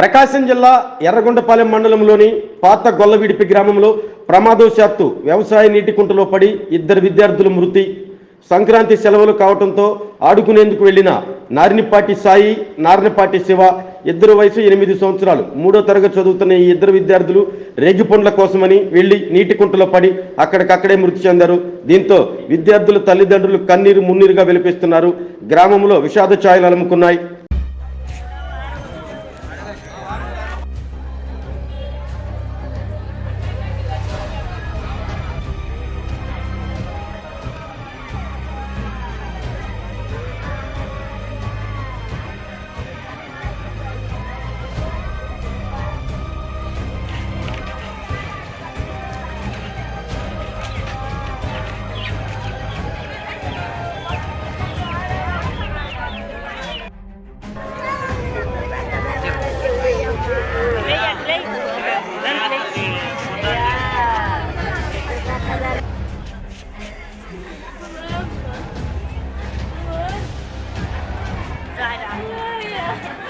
ప్రకాశం జిల్లా ఎర్రగొండపాలెం మండలంలోని పాత గొల్లవిడిపి గ్రామంలో ప్రమాదవశాత్తు వ్యవసాయ నీటి కుంటలో పడి ఇద్దరు విద్యార్థులు మృతి. సంక్రాంతి సెలవులు కావడంతో ఆడుకునేందుకు వెళ్ళిన నారినిపాటి సాయి నారినిపాటి శివ ఇద్దరు వయసు ఎనిమిది సంవత్సరాలు. మూడో తరగతి చదువుతున్న ఈ ఇద్దరు విద్యార్థులు రేగిపండ్ల కోసమని వెళ్ళి నీటి కుంటలో పడి అక్కడికక్కడే మృతి చెందారు. దీంతో విద్యార్థుల తల్లిదండ్రులు కన్నీరు మున్నీరుగా వెలిపిస్తున్నారు. గ్రామంలో విషాద ఛాయలు అలుముకున్నాయి. ได้นะ